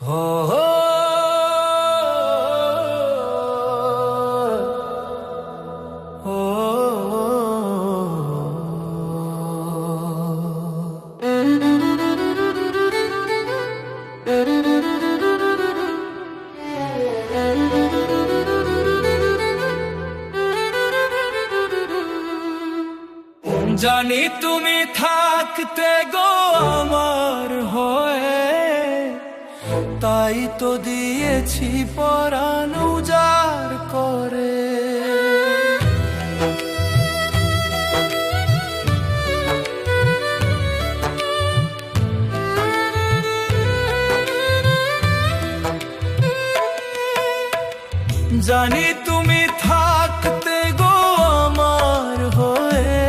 হো হো ও জানি তুমি থাকতে গো আমার তাই তো দিয়েছি পরাণ উজাড় করে। জানি তুমি থাকতে গো আমার হয়ে,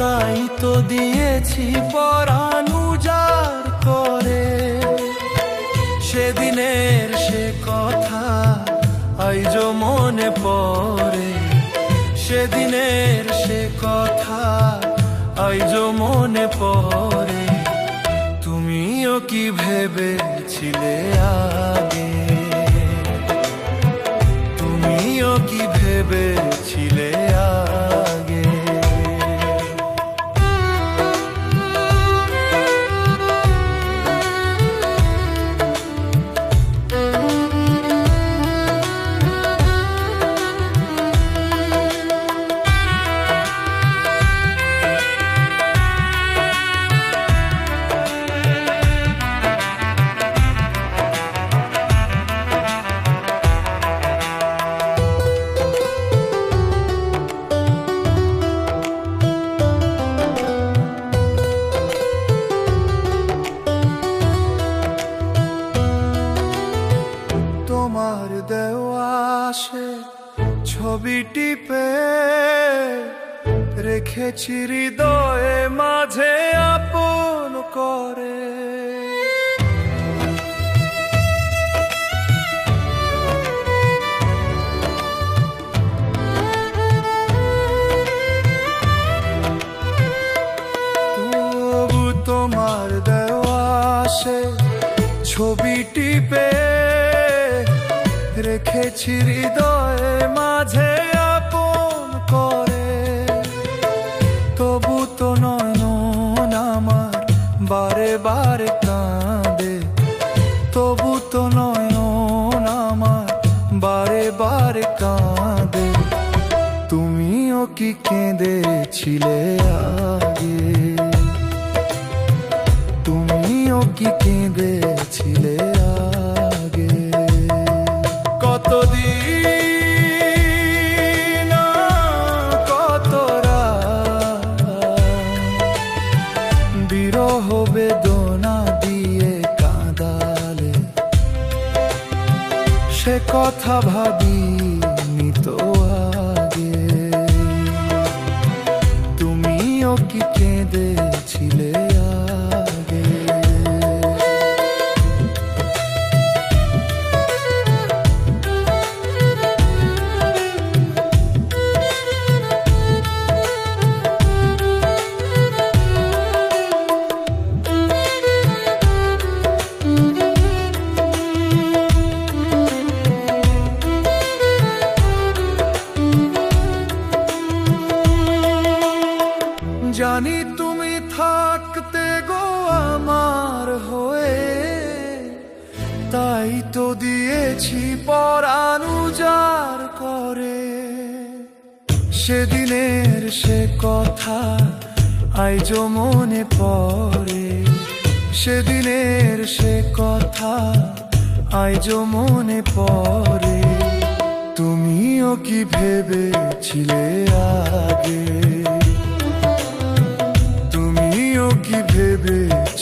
তাই তো দিয়েছি পরাণ আইজ মনে পড়ে সেদিনের সে কথা। আইজ মনে পড়ে, তুমিও কি ভেবেছিলে আগে? তুমিও কি ভেবেছিলে সে ছবিটি পে রেখেছি হৃদয়ে মাঝে আপন করে। তোমার দেওয়া সে ছবিটি পে রেখেছি হৃদয়ে মাঝে আপন করে। তবু তো নয়ন আমার বারে বারে কাঁদে। তবু তো নয়ন আমার বারে বারে কাঁদে। তুমিও কি কেঁদেছিলে আগে? তুমিও কি কেঁদেছিলে বেদনা দিয়ে কাঁদালে। সে কথা ভাবি তো আগে। তুমিও কি কেঁদেছিলে জানি তুমি থাকতে গো আমার হয়ে। তাই তো দিয়েছি পরাণ উজাড় করে। সেদিনের সে কথা আইজ মনে পড়ে। সেদিনের সে কথা আইজ মনে পড়ে। তুমিও কি ভেবেছিলে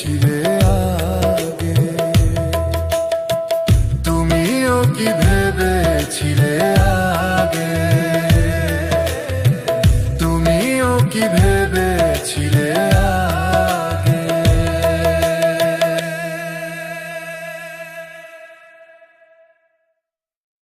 ছিলে আগে। তুমিও কি ভেবেছিলে